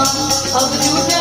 अब झूठे